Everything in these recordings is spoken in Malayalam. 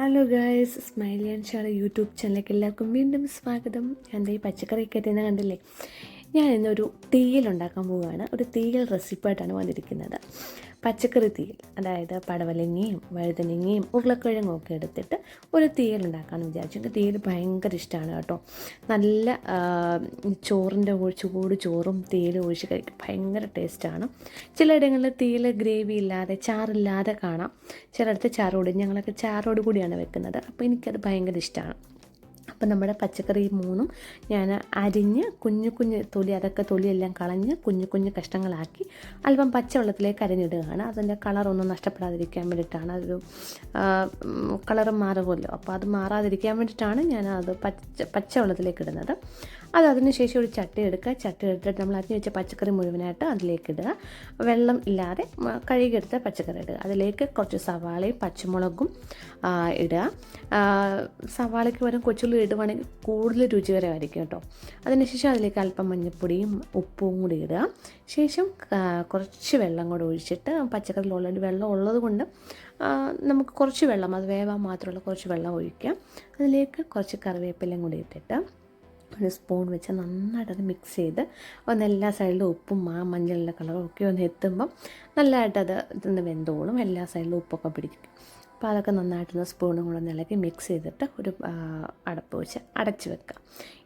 Hello guys smile and share YouTube ചാനലിലേക്ക് എല്ലാവർക്കും വീണ്ടും സ്വാഗതം. ദേ ഈ പച്ചക്കറിയൊക്കെ തന്നെ കണ്ടില്ലേ? ഞാൻ ഇന്നൊരു തീയൽ ഉണ്ടാക്കാൻ പോവുകയാണ്. ഒരു തീയൽ റെസിപ്പായിട്ടാണ് വന്നിരിക്കുന്നത്. പച്ചക്കറി തീയൽ അതായത് പടവലങ്ങയും വഴുതനങ്ങയും ഉരുളക്കിഴങ്ങും ഒക്കെ എടുത്തിട്ട് ഒരു തീയൽ ഉണ്ടാക്കാമെന്ന് വിചാരിച്ചു. എനിക്ക് തീയൽ ഭയങ്കര ഇഷ്ടമാണ് കേട്ടോ. നല്ല ചോറിന്റെ കൂടെ ചോറും തീയലും ഒഴിച്ച് കഴിക്കും ഭയങ്കര ടേസ്റ്റാണ്. ചിലയിടങ്ങളിൽ തീയൽ ഗ്രേവി ഇല്ലാതെ ചാറില്ലാതെ കാണാം. ചിലയിടത്ത് ചാറോട് ഞങ്ങളൊക്കെ ചാറോട് കൂടിയാണ് വെക്കുന്നത്. അപ്പോൾ എനിക്കത് ഭയങ്കര ഇഷ്ടമാണ് അപ്പം നമ്മുടെ പച്ചക്കറി മൂന്നും ഞാൻ അരിഞ്ഞ് കുഞ്ഞു കുഞ്ഞ് തൊലി അതൊക്കെ തൊലിയെല്ലാം കളഞ്ഞ് കുഞ്ഞു കുഞ്ഞു കഷ്ണങ്ങളാക്കി അല്പം പച്ചവെള്ളത്തിലേക്ക് അരിഞ്ഞിടുകയാണ്. അതിന്റെ കളറൊന്നും നഷ്ടപ്പെടാതിരിക്കാൻ വേണ്ടിയിട്ടാണ്. അതൊരു കളറ് മാറുമല്ലോ. അപ്പോൾ അത് മാറാതിരിക്കാൻ വേണ്ടിയിട്ടാണ് ഞാൻ അത് പച്ച പച്ചവെള്ളത്തിലേക്ക് ഇടുന്നത്. അത് അതിനുശേഷം ഒരു ചട്ടി എടുക്കുക. ചട്ടി എടുത്തിട്ട് നമ്മൾ അതിന് വെച്ച പച്ചക്കറി മുഴുവനായിട്ട് അതിലേക്ക് ഇടുക. വെള്ളം ഇല്ലാതെ കഴുകിയെടുത്ത പച്ചക്കറി ഇടുക. അതിലേക്ക് കുറച്ച് സവാളയും പച്ചമുളകും ഇടുക. സവാളയ്ക്ക് പകരം കൊച്ചുള്ളി ഇടുവാണെങ്കിൽ കൂടുതൽ രുചികരമായിരിക്കും കേട്ടോ. അതിനുശേഷം അതിലേക്ക് അല്പം മഞ്ഞൾപ്പൊടിയും ഉപ്പും കൂടി ഇടുക. ശേഷം കുറച്ച് വെള്ളം കൂടെ ഒഴിച്ചിട്ട് പച്ചക്കറിയിൽ ഓൾറെഡി വെള്ളം ഉള്ളത് കൊണ്ട് നമുക്ക് കുറച്ച് വെള്ളം അത് വേവാൻ മാത്രമുള്ള കുറച്ച് വെള്ളം ഒഴിക്കുക അതിലേക്ക് കുറച്ച് കറിവേപ്പിലയും കൂടി ഇട്ടിട്ട് ഒരു സ്പൂൺ വെച്ച് നന്നായിട്ടത് മിക്സ് ചെയ്ത് ഒന്ന് എല്ലാ സൈഡിലും ഉപ്പും ആ മഞ്ഞളിന്റെ കളറും ഒക്കെ ഒന്ന് എത്തുമ്പം നല്ലതായിട്ടത് ഇതൊന്ന് വെന്തോളും. എല്ലാ സൈഡിലും ഉപ്പൊക്കെ പിടിക്കും. അപ്പോൾ അതൊക്കെ നന്നായിട്ടൊന്ന് സ്പൂണും കൂടെ ഇളക്കി മിക്സ് ചെയ്തിട്ട് ഒരു അടപ്പ് വെച്ച് അടച്ച് വെക്കുക.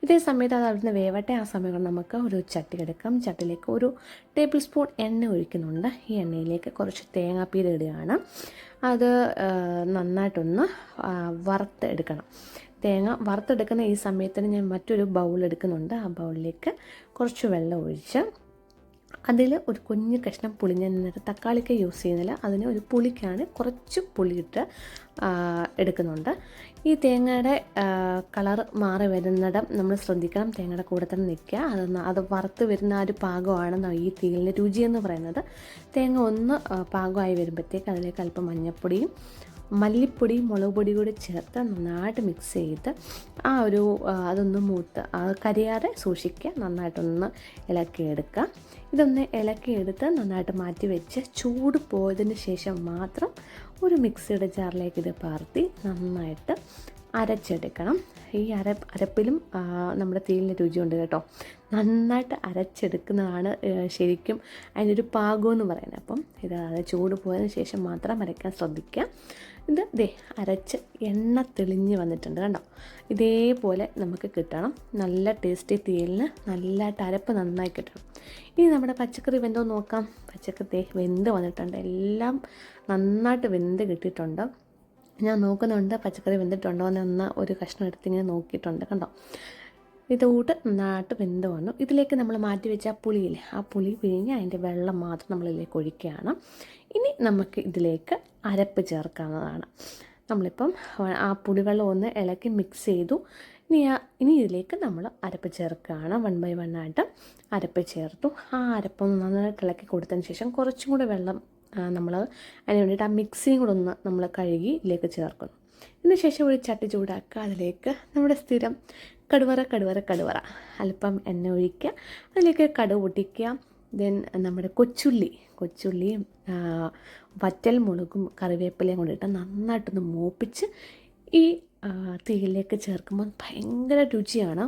ഇതേ സമയത്ത് അത് അവിടുന്ന് വേവട്ടെ. ആ സമയം നമുക്ക് ഒരു ചട്ടി എടുക്കാം. ചട്ടിയിലേക്ക് ഒരു ടേബിൾ സ്പൂൺ എണ്ണ ഒഴിക്കുന്നുണ്ട്. ഈ എണ്ണയിലേക്ക് കുറച്ച് തേങ്ങാപ്പീര ഇടുകയാണ്. അത് നന്നായിട്ടൊന്ന് വറുത്ത് എടുക്കണം. തേങ്ങ വറുത്തെടുക്കുന്ന ഈ സമയത്തിന് ഞാൻ മറ്റൊരു ബൗൾ എടുക്കുന്നുണ്ട്. ആ ബൗളിലേക്ക് കുറച്ച് വെള്ളം ഒഴിച്ച് അതിൽ ഒരു കുഞ്ഞ് കഷ്ണം പുളി ഞാൻ എന്നിട്ട് തക്കാളിക്ക് യൂസ് ചെയ്യുന്നില്ല. അതിന് ഒരു പുളിക്കാണ് കുറച്ച് പുളിയിട്ട് എടുക്കുന്നുണ്ട്. ഈ തേങ്ങയുടെ കളർ മാറി വരുന്നിടം നമ്മൾ ശ്രദ്ധിക്കണം. തേങ്ങയുടെ കൂടെ തന്നെ നിൽക്കുക. അത് അത് വറുത്ത് വരുന്ന ആ ഒരു പാകമാണ് ഈ തീലിന്റെ രുചി എന്ന് പറയുന്നത്. തേങ്ങ ഒന്ന് പാകമായി വരുമ്പോഴത്തേക്ക് അതിലേക്ക് അല്പം മഞ്ഞൾപ്പൊടിയും മല്ലിപ്പൊടി മുളക് പൊടി കൂടി ചേർത്ത് നന്നായിട്ട് മിക്സ് ചെയ്ത് ആ ഒരു അതൊന്ന് മൂത്ത് ആ കരിയാതെ സൂക്ഷിക്കുക. നന്നായിട്ടൊന്ന് ഇളക്കിയെടുക്കുക. ഇതൊന്ന് ഇളക്കിയെടുത്ത് നന്നായിട്ട് മാറ്റി വെച്ച് ചൂട് പോയതിന് ശേഷം മാത്രം ഒരു മിക്സിയുടെ ജാറിലേക്ക് ഇത് പാർത്തി നന്നായിട്ട് അരച്ചെടുക്കണം. ഈ അര അരപ്പിലും നമ്മുടെ തീലിന് രുചിയുണ്ട് കേട്ടോ. നന്നായിട്ട് അരച്ചെടുക്കുന്നതാണ് ശരിക്കും അതിനൊരു പാകം എന്ന് പറയുന്നത്. അപ്പം ഇത് ചൂട് പോയതിന് ശേഷം മാത്രം അരയ്ക്കാൻ ശ്രദ്ധിക്കുക. ഇത് ദേ അരച്ച് എണ്ണ തെളിഞ്ഞ് വന്നിട്ടുണ്ട് കണ്ടോ? ഇതേപോലെ നമുക്ക് കിട്ടണം. നല്ല ടേസ്റ്റി തേലിന് നല്ലതായിട്ട് അരപ്പ് നന്നായി കിട്ടണം. ഇനി നമ്മുടെ പച്ചക്കറി വെന്തോ നോക്കാം. പച്ചക്കറി വെന്ത് വന്നിട്ടുണ്ട്. എല്ലാം നന്നായിട്ട് വെന്ത് കിട്ടിയിട്ടുണ്ട്. ഞാൻ നോക്കുന്നുണ്ട് പച്ചക്കറി വെന്തിട്ടുണ്ടോ എന്ന ഒരു കഷ്ണം എടുത്ത് ഇങ്ങനെ നോക്കിയിട്ടുണ്ട് കണ്ടോ? ഇതുകൂട്ട് നന്നായിട്ട് വെന്ത് വന്നു. ഇതിലേക്ക് നമ്മൾ മാറ്റി വെച്ച ആ പുളിയില്ലേ ആ പുളി പിഴിഞ്ഞ് അതിന്റെ വെള്ളം മാത്രം നമ്മളിതിലേക്ക് ഒഴിക്കുകയാണ്. ഇനി നമുക്ക് ഇതിലേക്ക് അരപ്പ് ചേർക്കാവുന്നതാണ്. നമ്മളിപ്പം ആ പുളിവെള്ളം ഒന്ന് ഇളക്കി മിക്സ് ചെയ്തു. ഇനി ഇനി ഇതിലേക്ക് നമ്മൾ അരപ്പ് ചേർക്കുകയാണ്. വൺ ബൈ വൺ ആയിട്ട് അരപ്പ് ചേർത്തു. ആ അരപ്പ് നന്നായിട്ട് ഇളക്കി കൊടുത്തതിന് ശേഷം കുറച്ചും കൂടെ വെള്ളം നമ്മൾ അതിന് വേണ്ടിയിട്ട് ആ മിക്സിയും കൂടെ ഒന്ന് നമ്മൾ കഴുകി ഇതിലേക്ക് ചേർക്കുന്നു. ഇതിന് ശേഷം ഒരു ചട്ടി ചൂടാക്കുക. അതിലേക്ക് നമ്മുടെ സ്ഥിരം കടുവറ കടുവറ കടുവറ. അല്പം എണ്ണ ഒഴിക്കുക. അതിലേക്ക് കടുവ് പൊട്ടിക്കുക. ദെൻ നമ്മുടെ കൊച്ചുള്ളി കൊച്ചുള്ളിയും വറ്റൽ മുളകും കറിവേപ്പിലയും കൊണ്ടിട്ട് നന്നായിട്ടൊന്ന് മൂപ്പിച്ച് ഈ തീയിലേക്ക് ചേർക്കുമ്പോൾ ഭയങ്കര രുചിയാണ്.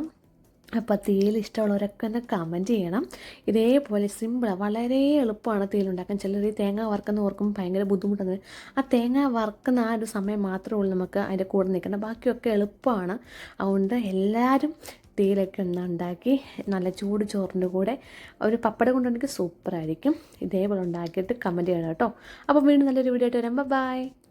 അപ്പോൾ തേയില ഇഷ്ടമുള്ളവരൊക്കെ ഒന്ന് കമന്റ് ചെയ്യണം. ഇതേപോലെ സിമ്പിളാണ് വളരെ എളുപ്പമാണ് തീയിലുണ്ടാക്കാൻ ചിലർ ഈ തേങ്ങ വറുക്കുന്ന ഓർക്കും ഭയങ്കര ബുദ്ധിമുട്ടാണ്. ആ തേങ്ങ വറുക്കുന്ന ആ ഒരു സമയം മാത്രമേ ഉള്ളൂ നമുക്ക് അതിന്റെ കൂടെ നിൽക്കണം ബാക്കിയൊക്കെ എളുപ്പമാണ്. അതുകൊണ്ട് എല്ലാവരും തേയിലൊക്കെ ഒന്ന് ഉണ്ടാക്കി നല്ല ചൂട് ചോറിന്റെ കൂടെ ഒരു പപ്പട കൊണ്ടുണ്ടെങ്കിൽ സൂപ്പറായിരിക്കും ഇതേപോലെ ഉണ്ടാക്കിയിട്ട് കമന്റ് ചെയ്യണം കേട്ടോ. അപ്പോൾ വീണ്ടും നല്ലൊരു വീഡിയോ ആയിട്ട് വരാം. ബൈ